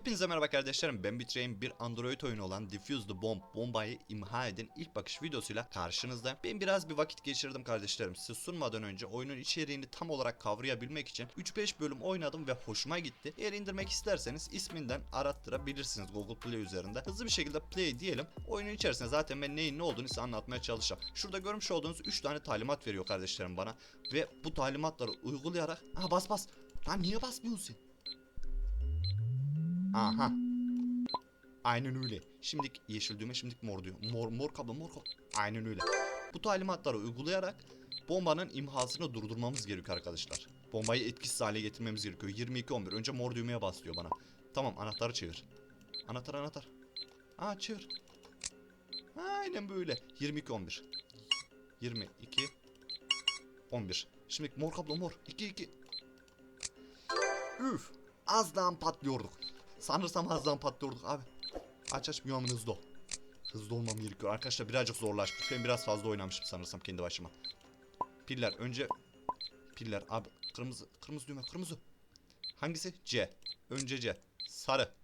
Hepinize merhaba kardeşlerim ben Bitray'in bir Android oyunu olan Diffuse the Bomb bombayı imha edin ilk bakış videosuyla karşınızda. Ben biraz bir vakit geçirdim kardeşlerim size sunmadan önce oyunun içeriğini tam olarak kavrayabilmek için 3-5 bölüm oynadım ve hoşuma gitti. Eğer indirmek isterseniz isminden arattırabilirsiniz Google Play üzerinde. Hızlı bir şekilde play diyelim. Oyunun içerisinde zaten ben neyin ne olduğunu size anlatmaya çalışacağım. Şurada görmüş olduğunuz 3 tane talimat veriyor kardeşlerim bana. Ve bu talimatları uygulayarak... Aha bas bas. Lan niye basmıyorsun sen? Aha. Aynen öyle. Şimdilik yeşil düğme, şimdilik mor diyor. Mor, mor kablo, mor kablo. Aynen öyle. Bu talimatları uygulayarak bombanın imhasını durdurmamız gerekiyor arkadaşlar. Bombayı etkisiz hale getirmemiz gerekiyor. 22-11. Önce mor düğmeye bas diyor bana. Tamam anahtarı çevir. Anahtar anahtar. Aa çevir. Aynen böyle. 22-11. 22 11. Şimdi mor kablo mor. 2 2. Üf. Az daha patlıyorduk. Sanırsam daha patlıyorduk abi. Aç aç bir hızlı ol. Hızlı olmam gerekiyor. Arkadaşlar birazcık zorlaşmış. Ben biraz fazla oynamışım sanırsam kendi başıma. Piller önce piller abi kırmızı kırmızı düğme kırmızı. Hangisi? C. Önce C. Sarı.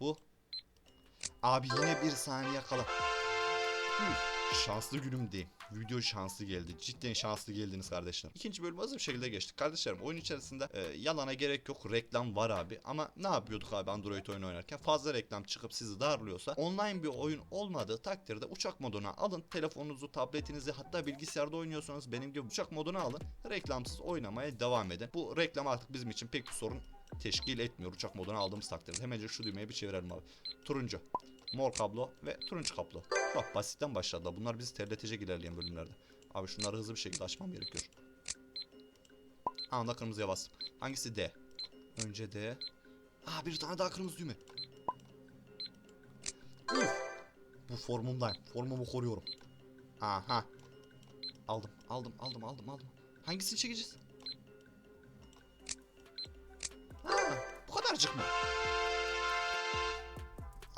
Bu. Abi yine bir saniye kala. Üf. Şanslı günüm diyeyim. Video şanslı geldi. Cidden şanslı geldiniz kardeşlerim. İkinci bölüm hızlı bir şekilde geçtik. Kardeşlerim oyun içerisinde e, yalana gerek yok. Reklam var abi. Ama ne yapıyorduk abi Android oyunu oynarken? Fazla reklam çıkıp sizi darlıyorsa online bir oyun olmadığı takdirde uçak moduna alın. Telefonunuzu, tabletinizi hatta bilgisayarda oynuyorsanız benim gibi uçak moduna alın. Reklamsız oynamaya devam edin. Bu reklam artık bizim için pek bir sorun teşkil etmiyor uçak moduna aldığımız takdirde. Hemencik şu düğmeyi bir çevirelim abi. Turuncu. Mor kablo ve turuncu kablo. Bak basitten başladılar. Bunlar bizi terletecek ilerleyen bölümlerde. Abi şunları hızlı bir şekilde açmam gerekiyor. Anında kırmızıya bas. Hangisi D? Önce D. Aa bir tane daha kırmızı düğme. Üf. Bu formumdayım. Formumu koruyorum. Aha. Aldım, aldım, aldım, aldım, aldım. Hangisini çekeceğiz? Ha, bu kadarcık mı?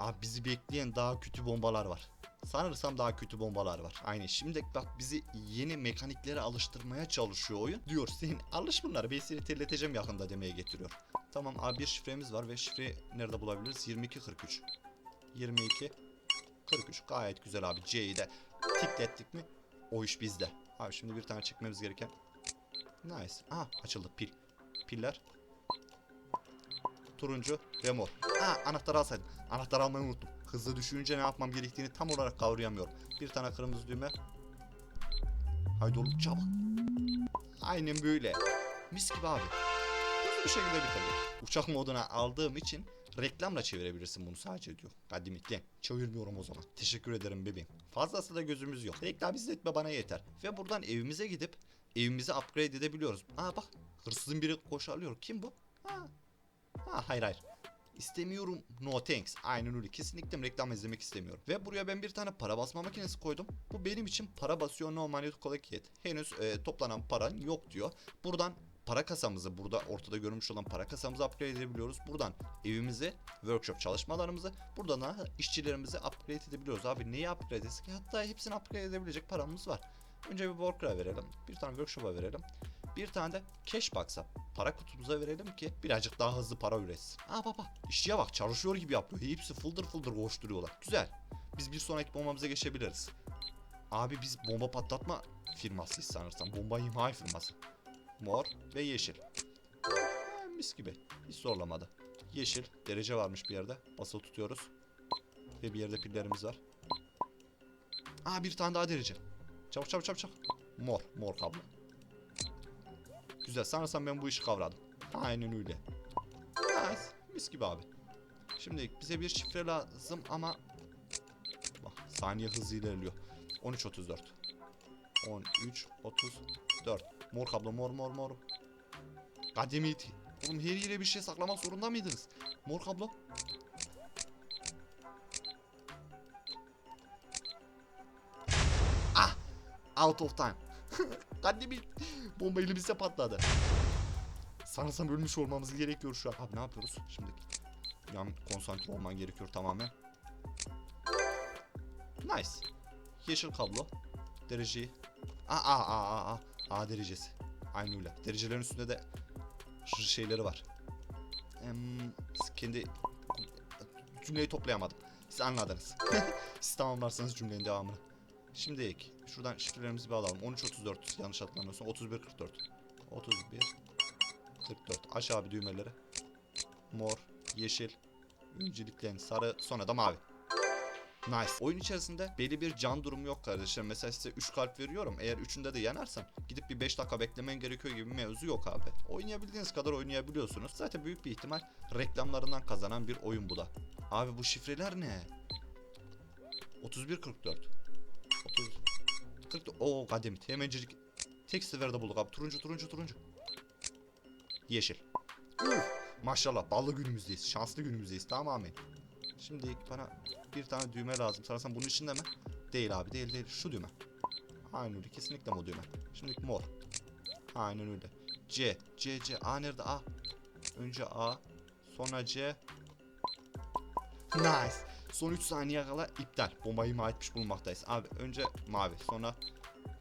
Abi bizi bekleyen daha kötü bombalar var. Sanırsam daha kötü bombalar var. Aynen. Şimdi bak bizi yeni mekaniklere alıştırmaya çalışıyor oyun. Diyor senin alış bunlara ben seni terleteceğim yakında demeye getiriyor. Tamam abi bir şifremiz var ve şifreyi nerede bulabiliriz? 2243. 22 43 gayet güzel abi. C'yi de tıklettik mi o iş bizde. Abi şimdi bir tane çekmemiz gereken. Nice. Aha açıldı pil. Piller. Turuncu ve mor. Aa anahtarı alsaydım. Anahtarı almayı unuttum. Hızlı düşününce ne yapmam gerektiğini tam olarak kavrayamıyorum. Bir tane kırmızı düğme. Haydi oğlum çabuk. Aynen böyle. Mis gibi abi. Hızlı bir şekilde bitirdik. Uçak moduna aldığım için reklamla çevirebilirsin bunu sadece diyor. Hadi mitlen. Çevirmiyorum o zaman. Teşekkür ederim bebeğim. Fazlası da gözümüz yok. Reklam izletme bana yeter. Ve buradan evimize gidip evimizi upgrade edebiliyoruz. Aa bak hırsızın biri koşarlıyor. Kim bu? Ha. Ha hayır hayır. İstemiyorum. No thanks. Aynen öyle. Kesinlikle reklam izlemek istemiyorum. Ve buraya ben bir tane para basma makinesi koydum. Bu benim için para basıyor no money to collect. Henüz e, toplanan paran yok diyor. Buradan para kasamızı burada ortada görmüş olan para kasamızı upgrade edebiliyoruz. Buradan evimizi, workshop çalışmalarımızı, buradan da işçilerimizi upgrade edebiliyoruz. Abi neyi upgrade etsek? Hatta hepsini upgrade edebilecek paramız var. Önce bir worker'a verelim. Bir tane workshop'a verelim. Bir tane de cash box'a para kutumuza verelim ki birazcık daha hızlı para üretsin. Aa baba işçiye bak çalışıyor gibi yapıyor. Hepsi fıldır fıldır koşturuyorlar. Güzel. Biz bir sonraki bombamıza geçebiliriz. Abi biz bomba patlatma firmasıyız sanırsam. Bomba imha firması. Mor ve yeşil. Ha, mis gibi. Hiç zorlamadı. Yeşil. Derece varmış bir yerde. Basılı tutuyoruz. Ve bir yerde pillerimiz var. Aa bir tane daha derece. Çabuk çabuk çabuk çabuk. Mor. Mor kablo. Güzel. Sanırsam ben bu işi kavradım. Aynen öyle. Nice. Mis gibi abi. Şimdi bize bir şifre lazım ama bak saniye hızı ilerliyor. 13.34 13.34 Mor kablo mor mor mor. Kademiyet. Oğlum her yere bir şey saklamak zorunda mıydınız? Mor kablo. Ah! Out of time. Kademiyet. Bomba elimizde patladı. Sanırsam ölmüş olmamız gerekiyor şu an. Abi ne yapıyoruz şimdi? Yan konsantre olman gerekiyor tamamen. Nice. Yeşil kablo. Dereceyi. Aa aa aa aa. A derecesi. Aynı öyle. Derecelerin üstünde de şeyleri var. em, kendi cümleyi toplayamadım. Siz anladınız. Siz tamamlarsanız cümlenin devamını. Şimdi ek. Şuradan şifrelerimizi bir alalım. 1334 yanlış hatırlamıyorsam 3144. 31 44. Aşağı bir düğmeleri. Mor, yeşil, önceliklerin sarı, sonra da mavi. Nice. Oyun içerisinde belli bir can durumu yok kardeşler. Mesela size 3 kalp veriyorum. Eğer üçünde de yenersen gidip bir 5 dakika beklemen gerekiyor gibi bir mevzu yok abi. Oynayabildiğiniz kadar oynayabiliyorsunuz. Zaten büyük bir ihtimal reklamlarından kazanan bir oyun bu da. Abi bu şifreler ne? 3144. 30 44. Oo kademit. Hemencik tek seferde bulduk abi. Turuncu turuncu turuncu. Yeşil. Üf, maşallah ballı günümüzdeyiz. Şanslı günümüzdeyiz tamamen. Şimdi bana bir tane düğme lazım. Sanırsam bunun içinde mi? Değil abi değil değil. Şu düğme. Aynen öyle. Kesinlikle bu düğme. Şimdi mor. Aynen öyle. C. C C. A nerede? A. Önce A. Sonra C. Nice. Son 3 saniye kala iptal. Bombayı imha etmiş bulunmaktayız. Abi önce mavi. Sonra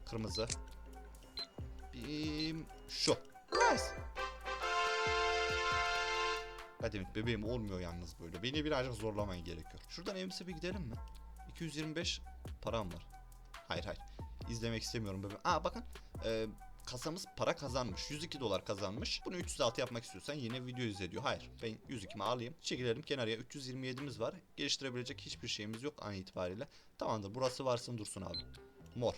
kırmızı. Bim. Şu. Nice. Hadi bebeğim olmuyor yalnız böyle. Beni birazcık zorlaman gerekiyor. Şuradan evimize bir gidelim mi? 225 param var. Hayır hayır. İzlemek istemiyorum bebeğim. Aa bakın. Ee, kasamız para kazanmış. 102 dolar kazanmış. Bunu 306 yapmak istiyorsan yine video izle diyor. Hayır. Ben 102'mi alayım. Çekilelim kenarıya. 327'miz var. Geliştirebilecek hiçbir şeyimiz yok an itibariyle. Tamamdır. Burası varsın dursun abi. Mor.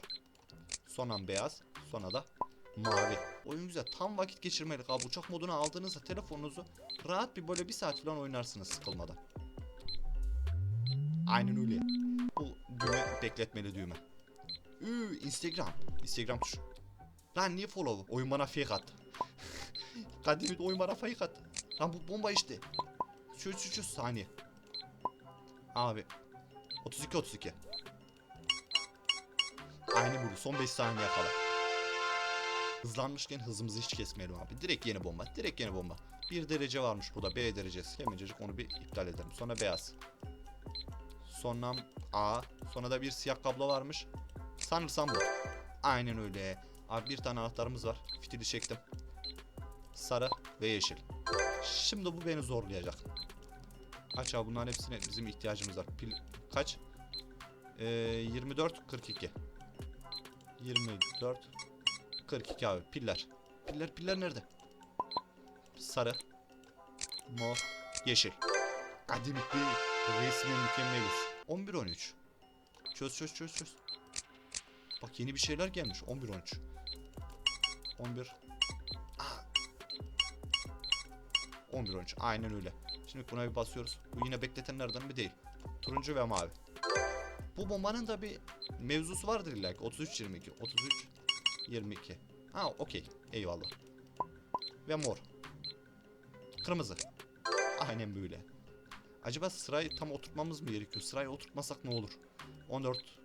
Sonra beyaz. Sonra da mavi. Oyun güzel. Tam vakit geçirmelik abi. Uçak moduna aldığınızda telefonunuzu rahat bir böyle bir saat falan oynarsınız sıkılmadan. Aynen öyle. Bu düğme bekletmeli düğme. Üü, Instagram. Instagram tuş. Lan niye follow? Oyun bana fake attı. Kadim oyun bana fake attı. Lan bu bomba işte. Şu şu şu saniye. Abi. 32 32. Aynen böyle. Son 5 saniye kala. Hızlanmışken hızımızı hiç kesmeyelim abi. Direkt yeni bomba. Direkt yeni bomba. Bir derece varmış burada. B derecesi. Hemencecik onu bir iptal edelim. Sonra beyaz. Sonra A. Sonra da bir siyah kablo varmış. Sanırsam bu. Aynen öyle. Abi bir tane anahtarımız var. Fitili çektim. Sarı ve yeşil. Şimdi bu beni zorlayacak. Aç abi bunların hepsine bizim ihtiyacımız var. Pil kaç? Ee, 24 42. 24 42 abi piller. Piller piller nerede? Sarı. Mor. Yeşil. Kadimikli resmen mükemmeliz. 11 13. Çöz çöz çöz çöz. Bak yeni bir şeyler gelmiş. 11 13. 11 Aa. 11 13. Aynen öyle. Şimdi buna bir basıyoruz. Bu yine bekletenlerden bir değil. Turuncu ve mavi. Bu bombanın da bir mevzusu vardır illa ki. 33 22. 33 22. Ha okey. Eyvallah. Ve mor. Kırmızı. Aynen böyle. Acaba sırayı tam oturtmamız mı gerekiyor? Sırayı oturtmasak ne olur? 14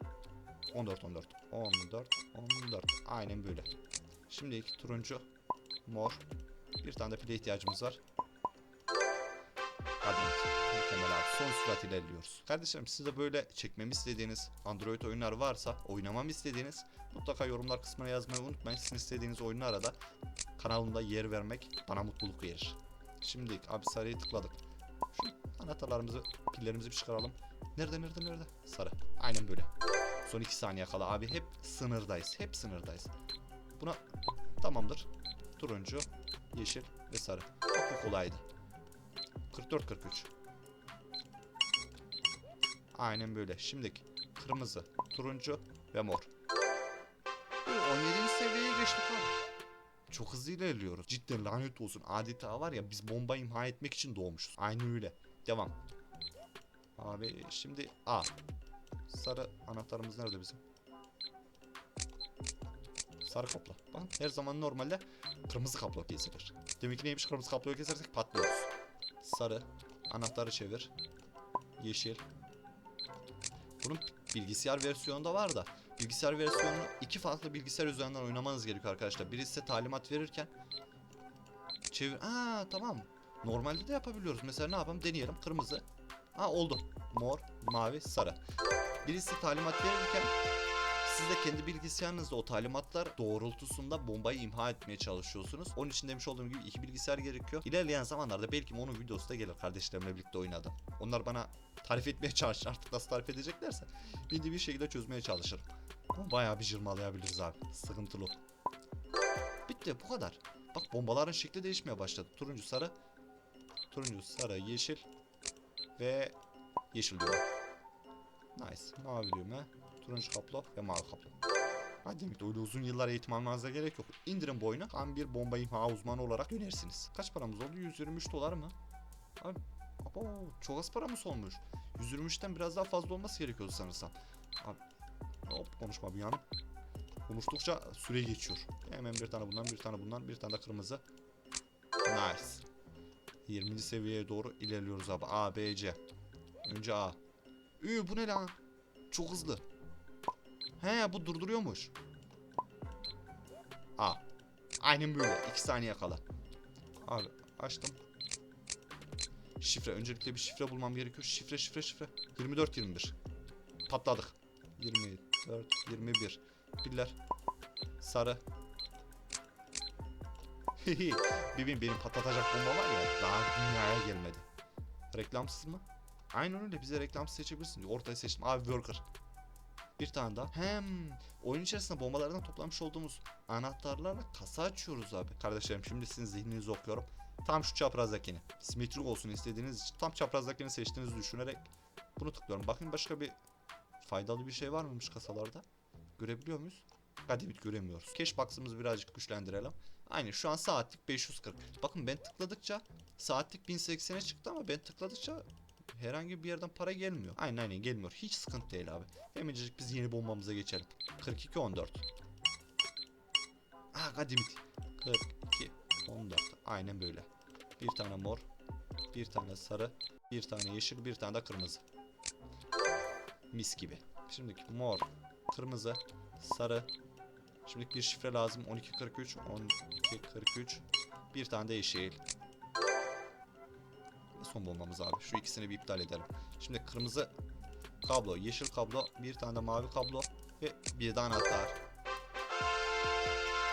14 14 14 14 Aynen böyle. Şimdi iki turuncu, mor. Bir tane de pile ihtiyacımız var. Hadi mükemmel abi. Son sürat ilerliyoruz. Kardeşlerim siz de böyle çekmemi istediğiniz Android oyunlar varsa oynamamı istediğiniz mutlaka yorumlar kısmına yazmayı unutmayın. Sizin istediğiniz oyunlara da kanalımda yer vermek bana mutluluk verir. Şimdi abi sarıyı tıkladık. Şu anahtarlarımızı, pillerimizi bir çıkaralım. Nerede nerede nerede? Sarı. Aynen böyle. Son 2 saniye kala abi hep sınırdayız. Hep sınırdayız. Buna tamamdır. Turuncu, yeşil ve sarı. Bak bu kolaydı. 44 43. Aynen böyle. Şimdiki kırmızı, turuncu ve mor. 17. seviyeye geçtik abi. Çok hızlı ilerliyoruz. Cidden lanet olsun. Adeta var ya biz bomba imha etmek için doğmuşuz. Aynen öyle. Devam. Abi şimdi A. Sarı anahtarımız nerede bizim? Sarı kapla. Bakın her zaman normalde kırmızı kapla kesilir. Demek ki neymiş kırmızı kaplayı kesersek patlıyoruz. Sarı. Anahtarı çevir. Yeşil. Bunun bilgisayar versiyonu da var da bilgisayar versiyonunu iki farklı bilgisayar üzerinden oynamanız gerekiyor arkadaşlar. Birisi size talimat verirken çevir. Aa tamam. Normalde de yapabiliyoruz. Mesela ne yapalım? Deneyelim. Kırmızı. Aa oldu. Mor, mavi, sarı. Birisi talimat verirken Siz de kendi bilgisayarınızda o talimatlar doğrultusunda bombayı imha etmeye çalışıyorsunuz. Onun için demiş olduğum gibi iki bilgisayar gerekiyor. İlerleyen zamanlarda belki onun videosu da gelir kardeşlerimle birlikte oynadım. Onlar bana tarif etmeye çalışır artık nasıl tarif edeceklerse. Bildiği bir şekilde çözmeye çalışırım. Ama bayağı bir jırmalayabiliriz abi. Sıkıntılı. Bitti bu kadar. Bak bombaların şekli değişmeye başladı. Turuncu sarı. Turuncu sarı yeşil. Ve yeşil düğme. Nice. Mavi düğme. Turuncu kaplo ve mavi kaplo. Hadi demek öyle uzun yıllar eğitim almanıza gerek yok. İndirin boyuna. Tam bir bomba imha uzmanı olarak dönersiniz. Kaç paramız oldu? 123 dolar mı? Abi, abo, çok az paramız olmuş. 123'ten biraz daha fazla olması gerekiyordu sanırsam. Abi, hop konuşma bir yanım. Konuştukça süre geçiyor. Hemen bir tane bundan, bir tane bundan, bir tane de kırmızı. Nice. 20. seviyeye doğru ilerliyoruz abi. A, B, C. Önce A. Ü bu ne lan? Çok hızlı. He bu durduruyormuş. A. Aynen böyle. 2 saniye kala. Abi açtım. Şifre. Öncelikle bir şifre bulmam gerekiyor. Şifre şifre şifre. 24 21. Patladık. 24 21. Piller. Sarı. Bibim benim patlatacak bomba var ya daha dünyaya gelmedi. Reklamsız mı? Aynen öyle bize reklamsız seçebilirsin diyor. Ortaya seçtim. Abi worker. Bir tane daha. Hem oyun içerisinde bombalardan toplamış olduğumuz anahtarlarla kasa açıyoruz abi. Kardeşlerim şimdi sizin zihninizi okuyorum. Tam şu çaprazdakini. Simetrik olsun istediğiniz için tam çaprazdakini seçtiğinizi düşünerek bunu tıklıyorum. Bakın başka bir faydalı bir şey var mıymış kasalarda? Görebiliyor muyuz? Hadi bit göremiyoruz. Cash box'ımızı birazcık güçlendirelim. Aynen şu an saatlik 540. Bakın ben tıkladıkça saatlik 1080'e çıktı ama ben tıkladıkça herhangi bir yerden para gelmiyor. Aynen aynen gelmiyor. Hiç sıkıntı değil abi. Hemencik biz yeni bombamıza geçelim. 42 14. Ah hadi bit. 42 14. Aynen böyle. Bir tane mor, bir tane sarı, bir tane yeşil, bir tane de kırmızı. Mis gibi. Şimdiki mor, kırmızı, sarı. Şimdi bir şifre lazım. 1243, 1243. Bir tane de yeşil. Son bombamız abi. Şu ikisini bir iptal edelim. Şimdi kırmızı kablo, yeşil kablo, bir tane de mavi kablo ve bir de anahtar.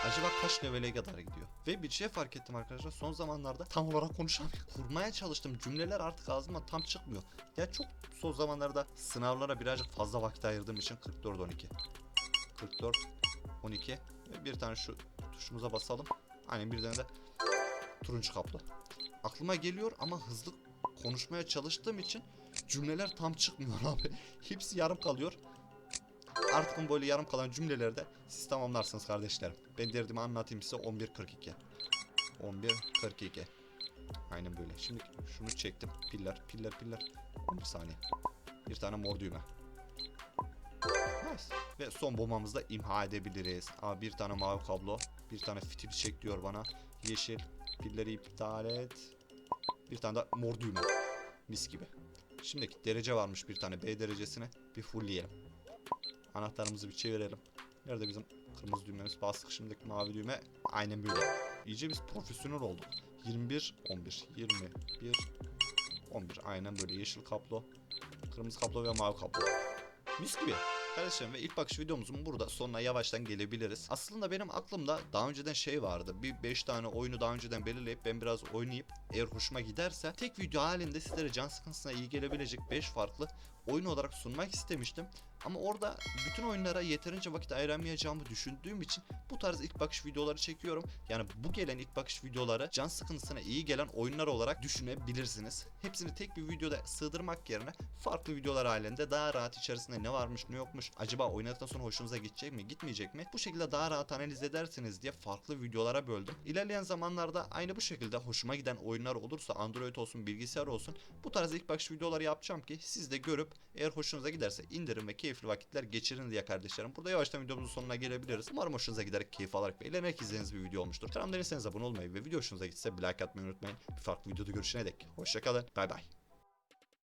Acaba kaç levele kadar gidiyor? Ve bir şey fark ettim arkadaşlar. Son zamanlarda tam olarak konuşamıyorum. Kurmaya çalıştım. Cümleler artık ağzımdan tam çıkmıyor. Ya çok son zamanlarda sınavlara birazcık fazla vakit ayırdığım için 44 12. 44 12 ve bir tane şu tuşumuza basalım. Aynen bir tane de turuncu kaplı. Aklıma geliyor ama hızlı konuşmaya çalıştığım için cümleler tam çıkmıyor abi. Hepsi yarım kalıyor. Artık böyle yarım kalan cümlelerde siz tamamlarsınız kardeşlerim. Ben derdimi anlatayım size 11.42. 11.42. Aynen böyle. Şimdi şunu çektim. Piller, piller, piller. 11 saniye. Bir tane mor düğme. Nice. Ve son bombamızı da imha edebiliriz. Aa, bir tane mavi kablo. Bir tane fitil çek diyor bana. Yeşil. Pilleri iptal et. Bir tane de mor düğme. Mis gibi. Şimdiki derece varmış bir tane B derecesine. Bir fullleyelim. Anahtarımızı bir çevirelim. Nerede bizim kırmızı düğmemiz? Bastık şimdiki mavi düğme. Aynen böyle. İyice biz profesyonel olduk. 21, 11, 21, 11. Aynen böyle yeşil kablo. Kırmızı kablo ve mavi kablo. Mis gibi. Kardeşlerim ve ilk bakış videomuzun burada sonuna yavaştan gelebiliriz. Aslında benim aklımda daha önceden şey vardı. Bir 5 tane oyunu daha önceden belirleyip ben biraz oynayıp eğer hoşuma giderse tek video halinde sizlere can sıkıntısına iyi gelebilecek 5 farklı oyun olarak sunmak istemiştim. Ama orada bütün oyunlara yeterince vakit ayıramayacağımı düşündüğüm için bu tarz ilk bakış videoları çekiyorum. Yani bu gelen ilk bakış videoları can sıkıntısına iyi gelen oyunlar olarak düşünebilirsiniz. Hepsini tek bir videoda sığdırmak yerine farklı videolar halinde daha rahat içerisinde ne varmış ne yokmuş acaba oynadıktan sonra hoşunuza gidecek mi gitmeyecek mi bu şekilde daha rahat analiz edersiniz diye farklı videolara böldüm. İlerleyen zamanlarda aynı bu şekilde hoşuma giden oyunlar olursa Android olsun bilgisayar olsun bu tarz ilk bakış videoları yapacağım ki siz de görüp eğer hoşunuza giderse indirin ve keyifli vakitler geçirin diye kardeşlerim. Burada yavaştan videomuzun sonuna gelebiliriz. Umarım hoşunuza giderek keyif alarak ve eğlenerek izlediğiniz bir video olmuştur. Kanalımda abone olmayı ve video hoşunuza gitse bir like atmayı unutmayın. Bir farklı videoda görüşene dek. Hoşçakalın. Bay bay.